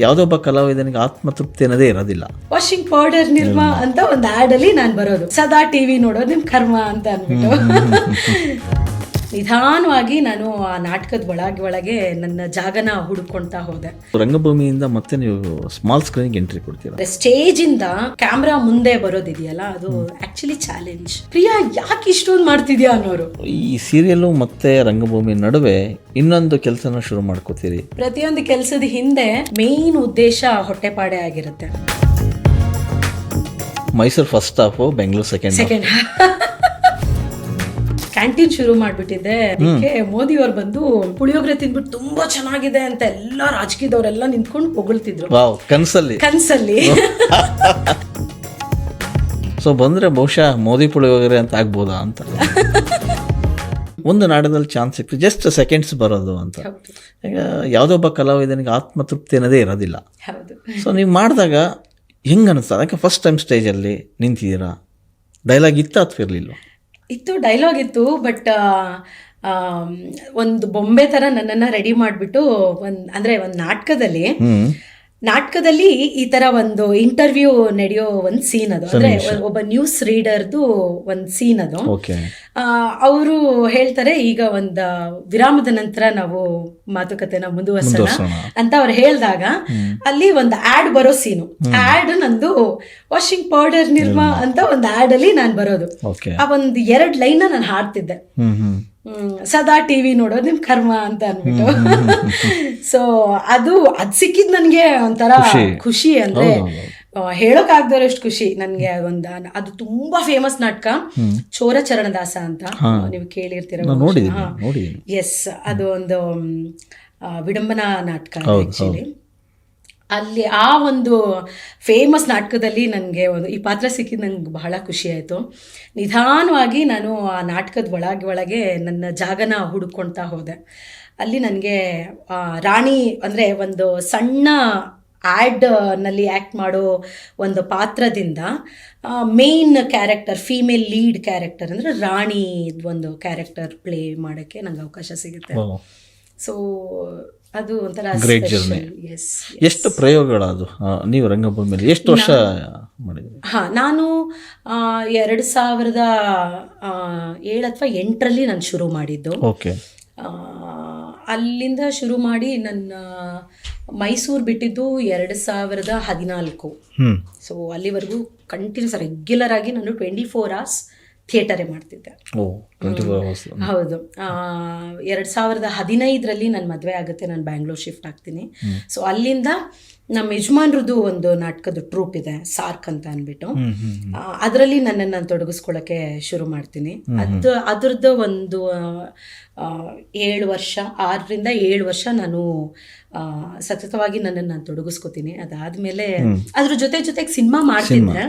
ಯಾವುದೋ ಒಬ್ಬ ಕಲಾವಿದನಿಗೆ ಆತ್ಮತೃಪ್ತಿ ಅನ್ನೋದೇ ಇರೋದಿಲ್ಲ. ವಾಷಿಂಗ್ ಪೌಡರ್ ನಿರ್ಮ ಅಂತ ಒಂದು ಆಡ್ ಅಲ್ಲಿ ನಾನು ಬರೋದು. ಸದಾ ಟಿವಿ ನೋಡೋದು ನಿಮ್ ಕರ್ಮ ಅಂತ ಅಂದ್ಬಿಟ್ಟು. ನಿಧಾನವಾಗಿ ನಾನು ಆ ನಾಟಕದ ಒಳಗೆ ಒಳಗೆ ನನ್ನ ಜಾಗನ ಹುಡುಕೊಳ್ತಾ ಹೋದೆ. ರಂಗಭೂಮಿಯಿಂದ ಮತ್ತೆ ನೀವು ಸ್ಮಾಲ್ ಸ್ಕ್ರೀನ್ಗೆ ಎಂಟ್ರಿ ಕೊಡ್ತೀರಾ? ಸ್ಟೇಜ್ ಇಂದ ಕ್ಯಾಮ್ರಾ ಮುಂದೆ ಬರೋದಿದೆಯಲ್ಲ ಅದು ಆಕ್ಚುಲಿ ಚಾಲೆಂಜ್ ಪ್ರಿಯಾ ಯಾಕೆ ಇಷ್ಟೊಂದು ಮಾಡ್ತಿದ್ಯಾ ಅನ್ನೋರು? ಈ ಸೀರಿಯಲ್ಲು ಮತ್ತೆ ರಂಗಭೂಮಿ ನಡುವೆ ಇನ್ನೊಂದು ಕೆಲಸನ ಶುರು ಮಾಡ್ಕೋತೀರಿ. ಪ್ರತಿಯೊಂದು ಕೆಲಸದ ಹಿಂದೆ ಮೇನ್ ಉದ್ದೇಶ ಹೊಟ್ಟೆಪಾಡೆ ಆಗಿರುತ್ತೆ. Mysuru first half Bengaluru second second canteen ಶುರು ಮಾಡ್ಬಿಟ್ಟಿದ್ದೆ. ಅದಕ್ಕೆ ಮೋದಿ ಅವ್ರು ಬಂದು ಪುಳಿಯೋಗರೆ ತಿಂದ್ಬಿಟ್ಟು ತುಂಬಾ ಚೆನ್ನಾಗಿದೆ ಅಂತ ಎಲ್ಲ ರಾಜಕೀಯದವರೆಲ್ಲ ನಿಂತ್ಕೊಂಡು ಹೊಗಳ್ತಿದ್ರು. ವಾವ್ ಕನಸಲ್ಲಿ. ಕನ್ಸಲ್ಲಿ. ಸೊ ಬಂದ್ರೆ ಬಹುಶಃ ಮೋದಿ ಪುಳಿಯೋಗರೆ ಅಂತ ಆಗ್ಬೋದಾ ಅಂತ. ಒಂದು ನಾಡದಲ್ಲಿ ಚಾನ್ಸ್ ಸಿಕ್ತು ಜಸ್ಟ್ ಸೆಕೆಂಡ್ಸ್ ಬರೋದು ಅಂತ. ಹೌದು. ಈಗ ಯಾವುದೋ ಒಬ್ಬ ಕಲಾವಿದನಿಗೆ ಆತ್ಮತೃಪ್ತಿ ಅನ್ನೋದೇ ಇರೋದಿಲ್ಲ. ಹೌದು. ಸೊ ನೀವು ಮಾಡಿದಾಗ ಹೆಂಗೆ ಅನಿಸ್ತದೆ ಅದಕ್ಕೆ ಫಸ್ಟ್ ಟೈಮ್ ಸ್ಟೇಜಲ್ಲಿ ನಿಂತಿದ್ದೀರಾ? ಡೈಲಾಗ್ ಇತ್ತ ಅಥವಾ ಇರಲಿಲ್ಲ ಇತ್ತು ಡೈಲಾಗ್ ಇತ್ತು ಬಟ್ ಒಂದು ಬೊಂಬೆ ತರ ನನ್ನನ್ನ ರೆಡಿ ಮಾಡಿಬಿಟ್ಟು ಒಂದ್ ಅಂದ್ರೆ ಒಂದು ನಾಟಕದಲ್ಲಿ ನಾಟಕದಲ್ಲಿ ಈ ತರ ಒಂದು ಇಂಟರ್ವ್ಯೂ ನಡೆಯೋ ಒಂದು ಸೀನ್ ಅದು. ಅಂದ್ರೆ ಒಬ್ಬ ನ್ಯೂಸ್ ರೀಡರ್ದು ಒಂದು ಸೀನ್ ಅದು. ಅವರು ಹೇಳ್ತಾರೆ ಈಗ ಒಂದು ವಿರಾಮದ ನಂತರ ನಾವು ಮಾತುಕತೆನ ಮುಂದುವರ್ಸೋಣ. ಅಂತ ಅವ್ರು ಹೇಳಿದಾಗ ಅಲ್ಲಿ ಒಂದು ಆಡ್ ಬರೋ ಸೀನು ಆಡ್ ನಂದು ವಾಷಿಂಗ್ ಪೌಡರ್ ನಿರ್ಮಾ ಅಂತ ಒಂದು ಆಡ್ ಅಲ್ಲಿ ನಾನು ಬರೋದು. ಆ ಒಂದು ಎರಡ್ ಲೈನ್ ನಾನು ಹಾಡ್ತಿದ್ದೆ. ಹ್ಞೂ ಟಿ ವಿ ಸದಾ ಟಿವಿ ನೋಡೋದು ನಿಮ್ ಕರ್ಮ ಅಂತ ಅನ್ಬಿಟ್ಟು. ಸೊ ಅದು ಅದ್ ಸಿಕ್ಕಿದ್ ನನ್ಗೆ ಒಂಥರ ಖುಷಿ. ಅಂದ್ರೆ ಹೇಳೋಕ್ ಹೇಳೋಕ್ ಆಗ್ದಷ್ಟು ಖುಷಿ ನನ್ಗೆ ಒಂದು. ಅದು ತುಂಬಾ ಫೇಮಸ್ ನಾಟಕ. ಚೋರ ಚರಣದಾಸ ಅಂತ ನೀವು ಕೇಳಿರ್ತೀರ ಎಸ್ ಅದು ಒಂದು ವಿಡಂಬನಾ ನಾಟಕ ಆಕ್ಚುಲಿ ಅಲ್ಲಿ ಆ ಒಂದು ಫೇಮಸ್ ನಾಟಕದಲ್ಲಿ ನನಗೆ ಒಂದು ಈ ಪಾತ್ರ ಸಿಕ್ಕಿದ್ದು ನನಗೆ ಬಹಳ ಖುಷಿ ಆಯಿತು. ನಿಧಾನವಾಗಿ ನಾನು ಆ ನಾಟಕದ ಒಳಗೆ ಒಳಗೆ ನನ್ನ ಜಾಗನ ಹುಡುಕೊಳ್ತಾ ಹೋದೆ. ಅಲ್ಲಿ ನನಗೆ ರಾಣಿ ಅಂದರೆ ಒಂದು ಸಣ್ಣ ಆ್ಯಡ್ನಲ್ಲಿ ಆ್ಯಕ್ಟ್ ಮಾಡೋ ಒಂದು ಪಾತ್ರದಿಂದ main character female lead character ಅಂದರೆ ರಾಣಿ ಒಂದು ಕ್ಯಾರೆಕ್ಟರ್ ಪ್ಲೇ ಮಾಡೋಕ್ಕೆ ನಂಗೆ ಅವಕಾಶ ಸಿಗುತ್ತೆ. ಸೊ ಅದು ಒಂಥರ. ಎಷ್ಟು ಪ್ರಯೋಗಗಳದು ನೀವು ರಂಗಭೂಮಿಯಲ್ಲಿ ಎಷ್ಟು ವರ್ಷ ಮಾಡಿದ್ರಿ ಹಾ ನಾನು ಎರಡು ಸಾವಿರದ ಏಳು ಅಥವಾ ಎಂಟರಲ್ಲಿ ನಾನು ಶುರು ಮಾಡಿದ್ದು. ಓಕೆ. ಅಲ್ಲಿಂದ ಶುರು ಮಾಡಿ ನನ್ನ ಮೈಸೂರು ಬಿಟ್ಟಿದ್ದು ಎರಡು ಸಾವಿರದ ಹದಿನಾಲ್ಕು. ಸೊ ಅಲ್ಲಿವರೆಗೂ ಕಂಟಿನ್ಯೂಸ್ ರೆಗ್ಯುಲರ್ ಆಗಿ ನಾನು ಟ್ವೆಂಟಿ ಫೋರ್ ಅವರ್ಸ್ ಥಿಯೇಟರೇ ಮಾಡ್ತಿದ್ದೆ. ಹೌದು. ಎರಡು ಸಾವಿರದ ಹದಿನೈದರಲ್ಲಿ ನನ್ನ ಮದುವೆ ಆಗುತ್ತೆ ನಾನು ಬ್ಯಾಂಗ್ಳೂರ್ ಶಿಫ್ಟ್ ಆಗ್ತೀನಿ. ಸೊ ಅಲ್ಲಿಂದ ನಮ್ಮ ಯಜಮಾನ್ರದ್ದು ಒಂದು ನಾಟಕದ ಟ್ರೂಪ್ ಇದೆ ಸಾರ್ಕ್ ಅಂತ ಅಂದ್ಬಿಟ್ಟು ಅದರಲ್ಲಿ ನನ್ನನ್ನು ನಾನು ತೊಡಗಿಸ್ಕೊಳ್ಳೋಕ್ಕೆ ಶುರು ಮಾಡ್ತೀನಿ. ಅದು ಅದ್ರದ್ದು ಒಂದು ಏಳು ವರ್ಷ ಆರರಿಂದ ಏಳು ವರ್ಷ ನಾನು ಸತತವಾಗಿ ನನ್ನನ್ನು ನಾನು ತೊಡಗಿಸ್ಕೋತೀನಿ. ಅದಾದ್ಮೇಲೆ ಅದ್ರ ಜೊತೆ ಜೊತೆಗೆ ಸಿನಿಮಾ ಮಾಡ್ತಿದ್ದೆ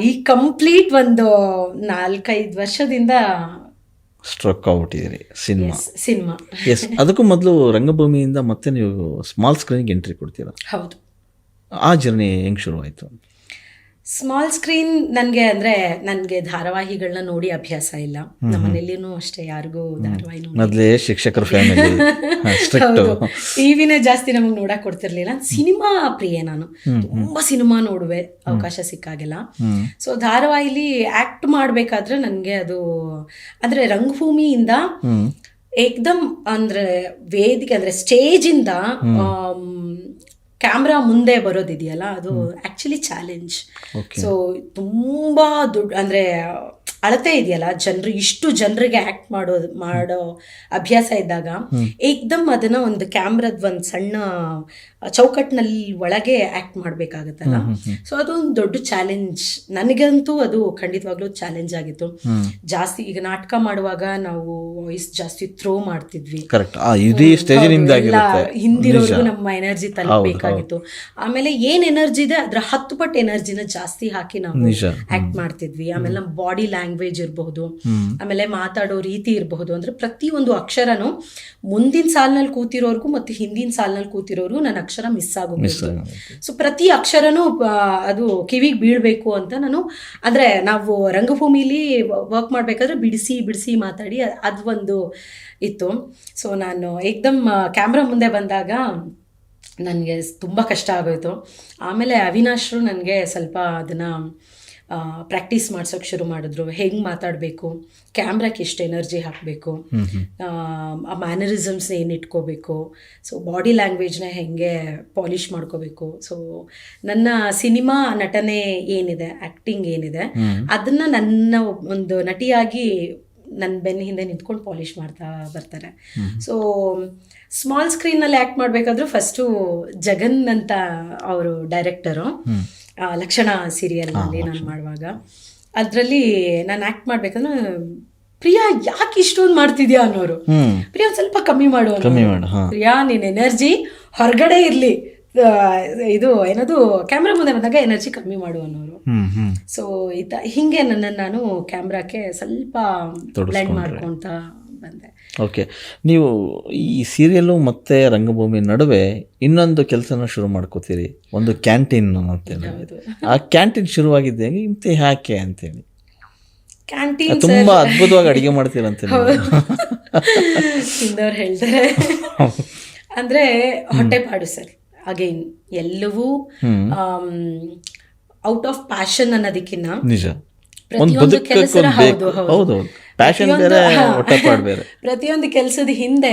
ಈ ಕಂಪ್ಲೀಟ್ ಒಂದು ನಾಲ್ಕೈದು ವರ್ಷದಿಂದ ಸ್ಟ್ರಕ್ ಆಗ್ಬಿಟ್ಟಿದ್ದೀರಿ ಸಿನಿಮಾ. ಸಿನಿಮಾ. ಎಸ್ ಅದಕ್ಕೂ ಮೊದಲು ರಂಗಭೂಮಿಯಿಂದ ಮತ್ತೆ ನೀವು ಸ್ಮಾಲ್ ಸ್ಕ್ರೀನ್ಗೆ ಎಂಟ್ರಿ ಕೊಡ್ತೀರಾ? ಹೌದು. ಆ ಜರ್ನಿ ಹೆಂಗೆ ಶುರು ಆಯಿತು ಸ್ಮಾಲ್ ಸ್ಕ್ರೀನ್ ನನಗೆ ಅಂದರೆ ನನಗೆ ಧಾರಾವಾಹಿಗಳನ್ನ ನೋಡಿ ಅಭ್ಯಾಸ ಇಲ್ಲ. ನಮ್ಮನೆಯಲ್ಲಿನೂ ಅಷ್ಟೇ ಯಾರಿಗೂ ಧಾರಾವಾಹಿ ಮೊದಲೇ ಶಿಕ್ಷಕರ ಟಿವಿನೇ ಜಾಸ್ತಿ ನಮಗೆ ನೋಡಕ್ ಕೊಡ್ತಿರ್ಲಿಲ್ಲ. ಸಿನಿಮಾ ಪ್ರಿಯೆ ನಾನು. ತುಂಬಾ ಸಿನಿಮಾ ನೋಡುವೆ ಅವಕಾಶ ಸಿಕ್ಕಾಗೆಲ್ಲ. ಸೊ ಧಾರಾವಾಹಿಲಿ ಆಕ್ಟ್ ಮಾಡ್ಬೇಕಾದ್ರೆ ನನಗೆ ಅದು ಅಂದ್ರೆ ರಂಗಭೂಮಿಯಿಂದ ಏಕ್ದಮ್ ಅಂದ್ರೆ ವೇದಿಕೆ ಅಂದ್ರೆ ಸ್ಟೇಜಿಂದ ಕ್ಯಾಮ್ರಾ ಮುಂದೆ ಬರೋದಿದೆಯಲ್ಲ ಅದು ಆ್ಯಕ್ಚುಲಿ ಚಾಲೆಂಜ್ ಸೊ ತುಂಬಾ ದುಡ್ಡು ಅಂದ್ರೆ ಅಳತೆ ಇದೆಯಲ್ಲ ಜನರು ಇಷ್ಟು ಜನರಿಗೆ ಆಕ್ಟ್ ಮಾಡೋ ಮಾಡೋ ಅಭ್ಯಾಸ ಇದ್ದಾಗ ಏಕ್ದಮ್ ಅದನ್ನು ಒಂದು ಕ್ಯಾಮ್ರದ್ ಒಂದು ಸಣ್ಣ ಚೌಕಟ್ಟಿನಲ್ಲಿ ಒಳಗೆ ಆಕ್ಟ್ ಮಾಡ್ಬೇಕಾಗತ್ತಲ್ಲ? ಸೊ ಅದು ಒಂದು ದೊಡ್ಡ ಚಾಲೆಂಜ್ ನನಗಂತೂ ಅದು ಖಂಡಿತವಾಗ್ಲೂ ಚಾಲೆಂಜ್ ಆಗಿತ್ತು. ಜಾಸ್ತಿ ಈಗ ನಾಟಕ ಮಾಡುವಾಗ ನಾವು ವಾಯ್ಸ್ ಜಾಸ್ತಿ ಥ್ರೋ ಮಾಡ್ತಿದ್ವಿ. ಹಿಂದಿರೋರ್ಗು ನಮ್ಮ ಎನರ್ಜಿ ತಲುಪಬೇಕಾಗಿತ್ತು. ಆಮೇಲೆ ಏನ್ ಎನರ್ಜಿ ಇದೆ ಅದ್ರ ಹತ್ತು ಪಟ್ಟು ಎನರ್ಜಿನ ಜಾಸ್ತಿ ಹಾಕಿ ನಾವು ಆಕ್ಟ್ ಮಾಡ್ತಿದ್ವಿ. ಆಮೇಲೆ ನಮ್ಮ ಬಾಡಿ ಲ್ಯಾಂಗ್ವೇಜ್ ಇರಬಹುದು. ಆಮೇಲೆ ಮಾತಾಡೋ ರೀತಿ ಇರಬಹುದು. ಅಂದ್ರೆ ಪ್ರತಿ ಒಂದು ಅಕ್ಷರನು ಮುಂದಿನ ಸಾಲಿನಲ್ಲಿ ಕೂತಿರೋರ್ಗು ಮತ್ತೆ ಹಿಂದಿನ ಸಾಲಿನಲ್ಲಿ ಕೂತಿರೋರು ನನ್ನ ಅಕ್ಷರ ಮಿಸ್ ಆಗುತ್ತೆ ಸೊ ಪ್ರತಿ ಅಕ್ಷರನೂ ಅದು ಕಿವಿಗೆ ಬೀಳ್ಬೇಕು ಅಂತ ನಾನು ಅಂದ್ರೆ ನಾವು ರಂಗಭೂಮಿಲಿ ವರ್ಕ್ ಮಾಡ್ಬೇಕಾದ್ರೆ ಬಿಡಿಸಿ ಬಿಡಿಸಿ ಮಾತಾಡಿ ಅದು ಒಂದು ಇತ್ತು. ಸೊ ನಾನು ಏಕ್ದಮ್ ಕ್ಯಾಮ್ರಾ ಮುಂದೆ ಬಂದಾಗ ನನಗೆ ತುಂಬ ಕಷ್ಟ ಆಗೋಯ್ತು. ಆಮೇಲೆ ಅವಿನಾಶ್ರು ನನಗೆ ಸ್ವಲ್ಪ ಅದನ್ನು ಪ್ರಾಕ್ಟೀಸ್ ಮಾಡ್ಸೋಕೆ ಶುರು ಮಾಡಿದ್ರು. ಹೆಂಗೆ ಮಾತಾಡಬೇಕು? ಕ್ಯಾಮ್ರಾಕ್ಕೆ ಎಷ್ಟು ಎನರ್ಜಿ ಹಾಕಬೇಕು? ಆ ಮ್ಯಾನರಿಸಮ್ಸ್ ಏನು ಇಟ್ಕೋಬೇಕು? ಸೊ ಬಾಡಿ ಲ್ಯಾಂಗ್ವೇಜ್ನ ಹೆಂಗೆ ಪಾಲಿಷ್ ಮಾಡ್ಕೋಬೇಕು? ಸೊ ನನ್ನ ಸಿನಿಮಾ ನಟನೆ ಏನಿದೆ ಆ್ಯಕ್ಟಿಂಗ್ ಏನಿದೆ ಅದನ್ನು ನನ್ನ ಒಂದು ನಟಿಯಾಗಿ ನನ್ನ ಬೆನ್ನ ಹಿಂದೆ ನಿಂತ್ಕೊಂಡು ಪಾಲಿಷ್ ಮಾಡ್ತಾ ಬರ್ತಾರೆ. ಸೊ ಸ್ಮಾಲ್ ಸ್ಕ್ರೀನಲ್ಲಿ ಆ್ಯಕ್ಟ್ ಮಾಡಬೇಕಾದ್ರೂ ಫಸ್ಟು ಜಗನ್ ಅಂತ ಅವರು ಡೈರೆಕ್ಟರು ಲಕ್ಷಣ ಸೀರಿಯಲ್ನಲ್ಲಿ ನಾನು ಮಾಡುವಾಗ. ಅದರಲ್ಲಿ ನಾನು ಆ್ಯಕ್ಟ್ ಮಾಡ್ಬೇಕಂದ್ರೆ ಪ್ರಿಯಾ ಯಾಕೆ ಇಷ್ಟೊಂದು ಮಾಡ್ತಿದ್ಯಾ ಅನ್ನೋರು. ಪ್ರಿಯಾ ಒಂದ್ ಸ್ವಲ್ಪ ಕಮ್ಮಿ ಮಾಡು ಪ್ರಿಯಾ ನಿನ್ನ ಎನರ್ಜಿ ಹೊರಗಡೆ ಇರಲಿ. ಇದು ಏನದು ಕ್ಯಾಮ್ರಾ ಮುಂದೆ ಬಂದಾಗ ಎನರ್ಜಿ ಕಮ್ಮಿ ಮಾಡು ಅನ್ನೋರು. ಸೊ ಇತ ಹಿಂಗೆ ನನ್ನನ್ನು ನಾನು ಕ್ಯಾಮ್ರಾಕ್ಕೆ ಸ್ವಲ್ಪ ಬ್ಲೆಂಡ್ ಮಾಡ್ಕೊಂತ ಬಂದೆ. ಓಕೆ. ನೀವು ಈ ಸೀರಿಯಲ್ಲು ಮತ್ತೆ ರಂಗಭೂಮಿ ನಡುವೆ ಇನ್ನೊಂದು ಕೆಲಸನ ಶುರು ಮಾಡ್ಕೋತೀರಿ. ಒಂದು ಕ್ಯಾಂಟೀನ್ ಅಂತೇಳಿ. ಆ ಕ್ಯಾಂಟೀನ್ ಶುರುವಾಗಿದ್ದೆ ಇಂತೆ ಯಾಕೆ ಅಂತೇಳಿ. ಕ್ಯಾಂಟೀನ್ ತುಂಬಾ ಅದ್ಭುತವಾಗಿ ಅಡುಗೆ ಮಾಡ್ತೀರಂತೆ. ತಿಂದವ್ರು ಹೇಳ್ತಾರೆ. ಅಂದ್ರೆ ಹೊಟ್ಟೆಪಾಡು ಸರ್. ಅಗೈನ್ ಎಲ್ಲವೂ ಔಟ್ ಆಫ್ ಪ್ಯಾಷನ್ ಅನ್ನೋದಕ್ಕಿಂತ ನಿಜ. ಒಂದು ಪ್ರತಿಯೊಂದು ಬೇಕು. ಹೌದು ಹೌದು. ಪ್ಯಾಷನ್ ಪ್ರತಿಯೊಂದು- ಬೇರೆ ಹಾ. ಹೊಟ್ಟೆಪಾಡು ಬೇರೆ. ಪ್ರತಿಯೊಂದು ಕೆಲಸದ ಹಿಂದೆ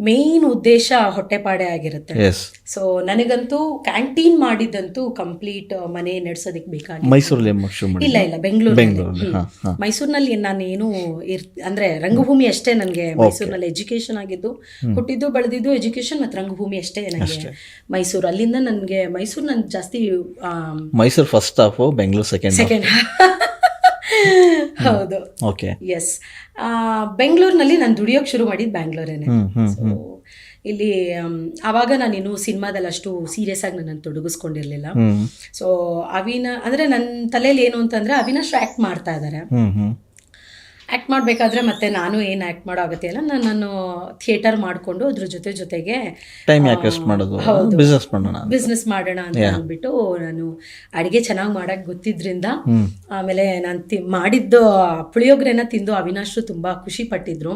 ಮೇನ್ ಉದ್ದೇಶ ಹೊಟ್ಟೆಪಾಡೆ ಆಗಿರುತ್ತೆ. ಸೊ ನನಗಂತೂ ಕ್ಯಾಂಟೀನ್ ಮಾಡಿದ್ದಂತೂ ಕಂಪ್ಲೀಟ್ ಮನೆ ನಡೆಸೋದಕ್ಕೆ ಬೇಕಾಗಿ ಮೈಸೂರಲ್ಲಿ ಇಲ್ಲ ಇಲ್ಲ ಬೆಂಗಳೂರು ಮೈಸೂರಿನಲ್ಲಿ ನಾನು ಏನು ಇರ್ ಅಂದ್ರೆ ರಂಗಭೂಮಿ ಅಷ್ಟೇ ನನಗೆ ಮೈಸೂರಿನಲ್ಲಿ ಎಜುಕೇಶನ್ ಆಗಿದ್ದು ಹುಟ್ಟಿದ್ದು ಬೆಳೆದಿದ್ದು ಎಜುಕೇಶನ್ ಮತ್ತು ರಂಗಭೂಮಿ ಅಷ್ಟೇ ನನಗೆ. ಮೈಸೂರು ಅಲ್ಲಿಂದ ನನಗೆ ಮೈಸೂರು ನನ್ ಜಾಸ್ತಿ Mysuru first half Bengaluru second second ಹೌದು. ಓಕೆ. ಎಸ್ ಬೆಂಗಳೂರಿನಲ್ಲಿ ನಾನು ದುಡಿಯೋಕೆ ಶುರು ಮಾಡಿದ್ದು ಬ್ಯಾಂಗ್ಳೂರೇನೆ ಸೊ ಇಲ್ಲಿ ಆವಾಗ ನಾನಿನ್ನು ಸಿನಿಮಾದಲ್ಲಿ ಅಷ್ಟು ಸೀರಿಯಸ್ ಆಗಿ ನನ್ನನ್ನು ತೊಡಗಿಸ್ಕೊಂಡಿರ್ಲಿಲ್ಲ. ಸೊ ಅವಿನ ಅಂದ್ರೆ ನನ್ನ ತಲೆಯಲ್ಲಿ ಏನು ಅಂತಂದ್ರೆ ಅವಿನಾಶ್ ಆಕ್ಟ್ ಮಾಡ್ತಾ ಇದ್ದಾರೆ ಆ್ಯಕ್ಟ್ ಮಾಡಬೇಕಾದ್ರೆ ಮತ್ತೆ ನಾನು ಏನು ಆ್ಯಕ್ಟ್ ಮಾಡೋ ಅಗತ್ಯ ಅಲ್ಲ ನಾನು ನಾನು ಥಿಯೇಟರ್ ಮಾಡಿಕೊಂಡು ಅದ್ರ ಜೊತೆ ಜೊತೆಗೆ ಟೈಮ್ ಯಾಕೆ ಮಾಡೋದು? ಬಿಸ್ನೆಸ್ ಮಾಡೋಣ ಬಿಸ್ನೆಸ್ ಮಾಡೋಣ ಅಂತ ಅಂದ್ಬಿಟ್ಟು ನಾನು ಅಡಿಗೆ ಚೆನ್ನಾಗಿ ಮಾಡಕ್ ಗೊತ್ತಿದ್ರಿಂದ ಆಮೇಲೆ ನಾನು ತಿ ಮಾಡಿದ್ದು ಪುಳಿಯೋಗ್ರೆನ ತಿಂದು ಅವಿನಾಶ್ರು ತುಂಬಾ ಖುಷಿ ಪಟ್ಟಿದ್ರು.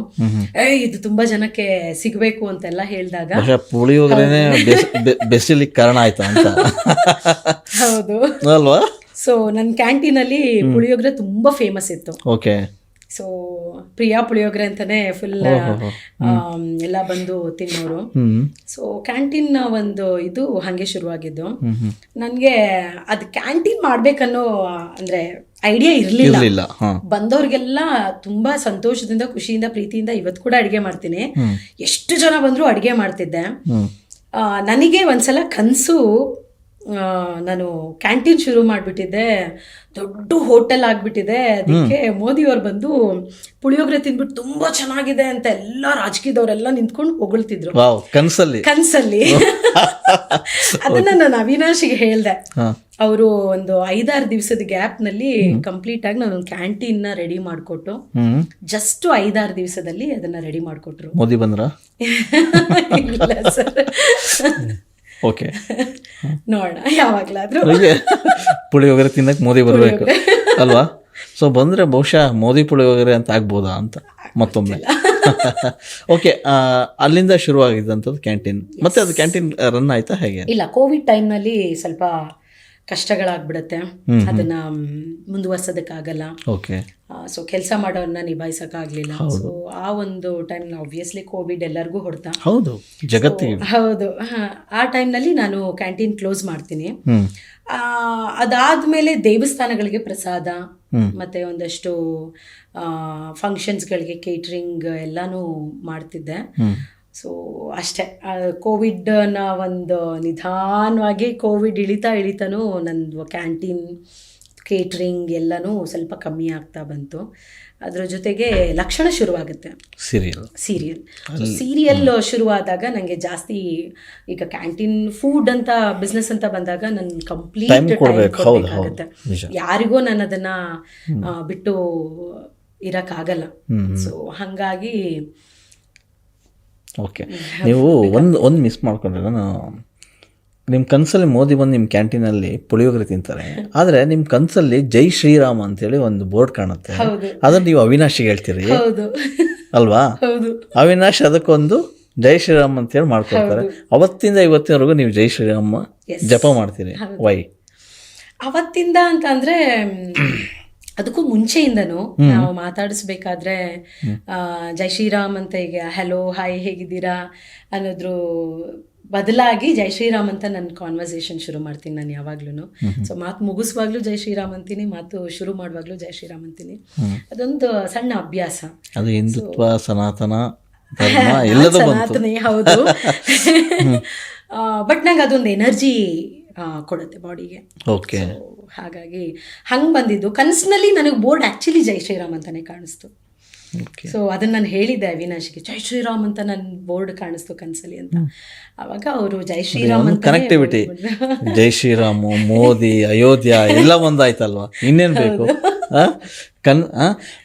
ಏ ಇದು ತುಂಬಾ ಜನಕ್ಕೆ ಸಿಗಬೇಕು ಅಂತೆಲ್ಲ ಹೇಳಿದಾಗ. ಪುಳಿಯೋಗ್ರೆನೇ ಬೆಸಿಲಿಕ್ಕೆ ಕಾರಣ ಆಯ್ತು ಅಂತ. ಹೌದು. ಅಲ್ವಾ? ಸೊ ನನ್ನ ಕ್ಯಾಂಟೀನಲ್ಲಿ ಪುಳಿಯೋಗ್ರೆ ತುಂಬಾ ಫೇಮಸ್ ಇತ್ತು. ಓಕೆ ಸೊ ಪ್ರಿಯಾ ಪುಳಿಯೋಗರೆ ಅಂತಾನೆ ಫುಲ್ ಎಲ್ಲ ಬಂದು ತಿನ್ನೋರು. ಸೊ ಕ್ಯಾಂಟೀನ್ ಒಂದು ಇದು ಹಾಗೆ ಶುರುವಾಗಿದ್ದು. ನನಗೆ ಅದು ಕ್ಯಾಂಟೀನ್ ಮಾಡ್ಬೇಕನ್ನೋ ಅಂದ್ರೆ ಐಡಿಯಾ ಇರಲಿಲ್ಲ. ಬಂದವ್ರಿಗೆಲ್ಲ ತುಂಬಾ ಸಂತೋಷದಿಂದ ಖುಷಿಯಿಂದ ಪ್ರೀತಿಯಿಂದ ಇವತ್ತು ಕೂಡ ಅಡಿಗೆ ಮಾಡ್ತೀನಿ. ಎಷ್ಟು ಜನ ಬಂದ್ರು ಅಡಿಗೆ ಮಾಡ್ತಿದ್ದೆ. ನನಗೆ ಒಂದ್ಸಲ ಕನಸು ನಾನು ಕ್ಯಾಂಟೀನ್ ಶುರು ಮಾಡಿಬಿಟ್ಟಿದ್ದೆ. ದೊಡ್ಡ ಹೋಟೆಲ್ ಆಗಿಬಿಟ್ಟಿದೆ. ಅದಕ್ಕೆ ಮೋದಿಯವ್ರು ಬಂದು ಪುಳಿಯೋಗರೆ ತಿಂದ್ಬಿಟ್ಟು ತುಂಬಾ ಚೆನ್ನಾಗಿದೆ ಅಂತ ಎಲ್ಲ ರಾಜಕೀಯದವರೆಲ್ಲ ನಿಂತ್ಕೊಂಡು ಹೊಗಳ್ತಿದ್ರು. ಕನ್ಸಲ್ಲಿ. ಕನ್ಸಲ್ಲಿ. ಅದನ್ನ ನಾನು ಅವಿನಾಶಿಗೆ ಹೇಳ್ದೆ. ಅವರು ಒಂದು ಐದಾರು ದಿವಸದ ಗ್ಯಾಪ್ನಲ್ಲಿ ಕಂಪ್ಲೀಟ್ ಆಗಿ ನಾನು ಕ್ಯಾಂಟೀನ್ನ ರೆಡಿ ಮಾಡಿಕೊಟ್ಟು ಜಸ್ಟ್ ಐದಾರು ದಿವಸದಲ್ಲಿ ಅದನ್ನ ರೆಡಿ ಮಾಡಿಕೊಟ್ರು. ಮೋದಿ ಬಂದ್ರ? ಓಕೆ. ನೋಡೋಣ ಯಾವಾಗ್ಲಾದ್ರೂ. ಪುಳಿಯೋಗರೆ ತಿನ್ನಕ್ಕೆ ಮೋದಿ ಬರಬೇಕು. ಅಲ್ವಾ? ಸೊ ಬಂದ್ರೆ ಬಹುಶಃ ಮೋದಿ ಪುಳಿಯೋಗರೆ ಅಂತ ಆಗ್ಬೋದಾ ಅಂತ ಮತ್ತೊಮ್ಮೆ. ಓಕೆ ಅಲ್ಲಿಂದ ಶುರುವಾಗಿದ್ದಂಥದ್ದು ಕ್ಯಾಂಟೀನ್. ಮತ್ತೆ ಅದು ಕ್ಯಾಂಟೀನ್ ರನ್ ಆಯ್ತಾ ಹೇಗೆ? ಇಲ್ಲ ಕೋವಿಡ್ ಟೈಮ್ನಲ್ಲಿ ಸ್ವಲ್ಪ ಕಷ್ಟಗಳಾಗ್ಬಿಡತ್ತೆ. ಅದನ್ನ ಮುಂದುವರ್ಸೋದಕ್ಕಾಗಲ್ಲ. ಓಕೆ ಸೊ ಕೆಲಸ ಮಾಡೋರನ್ನ ನಿಭಾಯಿಸೋಕ್ಕಾಗಲಿಲ್ಲ. ಸೊ ಆ ಒಂದು ಟೈಮ್ ಆಬ್ವಿಯಸ್ಲಿ ಕೋವಿಡ್ ಎಲ್ಲರಿಗೂ ಹೊಡ್ತಾ. ಹೌದು ಹೌದು ಆ ಟೈಮ್ನಲ್ಲಿ ನಾನು ಕ್ಯಾಂಟೀನ್ ಕ್ಲೋಸ್ ಮಾಡ್ತೀನಿ. ಅದಾದಮೇಲೆ ದೇವಸ್ಥಾನಗಳಿಗೆ ಪ್ರಸಾದ. ಮತ್ತೆ ಒಂದಷ್ಟು ಫಂಕ್ಷನ್ಸ್ಗಳಿಗೆ ಕೇಟ್ರಿಂಗ್ ಎಲ್ಲಾನು ಮಾಡ್ತಿದ್ದೆ. ಸೊ ಅಷ್ಟೇ. ಕೋವಿಡ್ನ ಒಂದು ನಿಧಾನವಾಗಿ ಕೋವಿಡ್ ಇಳಿತಾ ಇಳಿತಾನು ನಂದು ಕ್ಯಾಂಟೀನ್ ಕೇಟ್ರಿಂಗ್ ಎಲ್ಲನೂ ಸ್ವಲ್ಪ ಕಮ್ಮಿ ಆಗ್ತಾ ಬಂತು. ಅದ್ರ ಜೊತೆಗೆ ಲಕ್ಷಣ ಶುರುವಾಗುತ್ತೆ. ಸೀರಿಯಲ್. ಸೀರಿಯಲ್. ಸೀರಿಯಲ್ ಶುರುವಾದಾಗ ನನಗೆ ಜಾಸ್ತಿ ಈಗ ಕ್ಯಾಂಟೀನ್ ಫುಡ್ ಅಂತ ಬಿಸ್ನೆಸ್ ಅಂತ ಬಂದಾಗ ನನ್ ಕಂಪ್ಲೀಟ್ Time ಕೊಡ್ಬೇಕು. ಹೌದು, ಹೌದು. ನಿಜ. ಯಾರಿಗೂ ನಾನು ಅದನ್ನ ಬಿಟ್ಟು ಇರಕ್ಕಾಗಲ್ಲ. ಆಗಲ್ಲ ಸೊ ಹಂಗಾಗಿ ಓಕೆ ನೀವು ಒಂದು ಒಂದು ಮಿಸ್ ಮಾಡ್ಕೊಂಡ್ರೆ ನಾನು ನಿಮ್ಮ ಕನಸಲ್ಲಿ ಮೋದಿ ಬಂದು ನಿಮ್ಮ ಕ್ಯಾಂಟೀನಲ್ಲಿ ಪುಳಿಯೋಗರೆ ತಿಂತಾರೆ. ಆದರೆ ನಿಮ್ಮ ಕನಸಲ್ಲಿ ಜೈ ಶ್ರೀರಾಮ್ ಅಂತೇಳಿ ಒಂದು ಬೋರ್ಡ್ ಕಾಣುತ್ತೆ. ಅದನ್ನು ನೀವು ಅವಿನಾಶಿಗೆ ಹೇಳ್ತೀರಿ. ಅಲ್ವಾ? ಅವಿನಾಶ್ ಅದಕ್ಕೊಂದು ಜೈ ಶ್ರೀರಾಮ್ ಅಂತೇಳಿ ಮಾಡ್ಕೊಳ್ತಾರೆ ಅವತ್ತಿಂದ ಇವತ್ತಿನವರೆಗೂ ನೀವು ಜೈ ಶ್ರೀರಾಮ ಜಪ ಮಾಡ್ತೀರಿ. ವೈ ಅವತ್ತಿಂದ ಅಂತ ಅಂದ್ರೆ ಅದಕ್ಕೂ ಮುಂಚೆಯಿಂದನೂ ನಾವು ಮಾತಾಡಿಸ್ಬೇಕಾದ್ರೆ ಜೈ ಶ್ರೀರಾಮ್ ಅಂತ ಈಗ ಹಲೋ ಹಾಯ್ ಹೇಗಿದ್ದೀರಾ? ಅನ್ನೋದ್ರ ಬದಲಾಗಿ ಜೈ ಶ್ರೀರಾಮ್ ಅಂತ ನನ್ನ ಕಾನ್ವರ್ಸೇಷನ್ ಶುರು ಮಾಡ್ತೀನಿ ನಾನು ಯಾವಾಗ್ಲೂ ಸೊ ಮಾತು ಮುಗಿಸುವಾಗ್ಲೂ ಜೈ ಶ್ರೀರಾಮ್ ಅಂತೀನಿ ಮಾತು ಶುರು ಮಾಡುವಾಗ್ಲೂ ಜೈ ಶ್ರೀರಾಮ್ ಅಂತೀನಿ. ಅದೊಂದು ಸಣ್ಣ ಅಭ್ಯಾಸ. ಅದು ಹಿಂದುತ್ವ ಸನಾತನ ಸನಾತನಿ ಹೌದು. ಬಟ್ ನಂಗೆ ಅದೊಂದು ಎನರ್ಜಿ ಕೊಡುತ್ತೆ ಬಾಡಿಗೆ ಓಕೆ ಹಾಗಾಗಿ ಹಂಗೆ ಬಂದಿದ್ದು. ಕನಸಿನಲ್ಲಿ ನನಗೆ ಬೋರ್ಡ್ ಆ್ಯಕ್ಚುಲಿ ಜೈ ಶ್ರೀರಾಮ್ ಅಂತಾನೆ ಕಾಣಿಸ್ತು. ಸೊ ಅದನ್ನ ನಾನು ಹೇಳಿದ್ದೆ ಅವಿನಾಶ್ಗೆ ಜೈ ಶ್ರೀರಾಮ್ ಅಂತ ನನ್ನ ಬೋರ್ಡ್ ಕಾಣಿಸ್ತು ಕನ್ಸಲಿ ಅಂತ. ಅವಾಗ ಅವರು ಜೈ ಶ್ರೀರಾಮ್ ಅಂತ ಕನೆಕ್ಟಿವಿಟಿ ಜೈ ಶ್ರೀರಾಮ್ ಮೋದಿ ಅಯೋಧ್ಯ ಎಲ್ಲ ಒಂದಾಯ್ತಲ್ವಾ? ಇನ್ನೇನು ಬೇಕು? ಕನ್?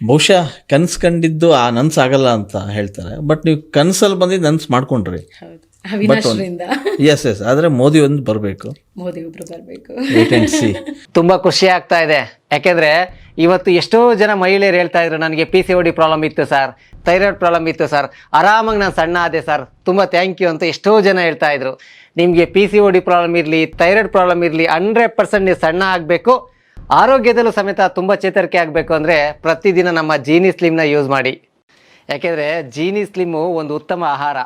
ಬಹುಶಃ ಕನ್ಸ್ ಕಂಡಿದ್ದು ಆ ನನ್ಸ್ ಆಗಲ್ಲ ಅಂತ ಹೇಳ್ತಾರೆ. ಬಟ್ ನೀವು ಕನ್ಸಲ್ಲಿ ಬಂದಿದ್ದು ನನ್ಸ್ ಮಾಡ್ಕೊಂಡ್ರಿ. ಹೌದು. ಅವಿನಾಶ್ರಿಂದ ಎಸ್ ಎಸ್ ಆದರೆ ಮೋದಿ ಒಂದು ಬರಬೇಕು. ಮೋದಿ ಒಬ್ರು ಬರಬೇಕು. ತುಂಬಾ ಖುಷಿ ಆಗ್ತಾ ಇದೆ. ಯಾಕೆಂದ್ರೆ ಇವತ್ತು ಎಷ್ಟೋ ಜನ ಮಹಿಳೆಯರು ಹೇಳ್ತಾ ಇದ್ರು ನನಗೆ P C O D problem ಇತ್ತು ಸರ್ ಥೈರಾಯ್ಡ್ ಪ್ರಾಬ್ಲಮ್ ಇತ್ತು ಸರ್ ಆರಾಮಾಗಿ ನಾನು ಸಣ್ಣ ಆದೆ ಸರ್ ತುಂಬಾ ಥ್ಯಾಂಕ್ ಯು ಅಂತ ಎಷ್ಟೋ ಜನ ಹೇಳ್ತಾ ಇದ್ರು. ನಿಮಗೆ P C O D problem ಇರಲಿ ಥೈರಾಯ್ಡ್ ಪ್ರಾಬ್ಲಮ್ ಇರಲಿ ಹಂಡ್ರೆಡ್ ಪರ್ಸೆಂಟ್ ನೀವು ಸಣ್ಣ ಆಗಬೇಕು. ಆರೋಗ್ಯದಲ್ಲೂ ಸಮೇತ ತುಂಬ ಚೇತರಿಕೆ ಆಗಬೇಕು ಅಂದರೆ ಪ್ರತಿದಿನ ನಮ್ಮ ಜೀನಿ ಸ್ಲಿಮ್ನ ಯೂಸ್ ಮಾಡಿ. ಯಾಕೆಂದರೆ ಜೀನಿ ಸ್ಲಿಮ್ಮು ಒಂದು ಉತ್ತಮ ಆಹಾರ.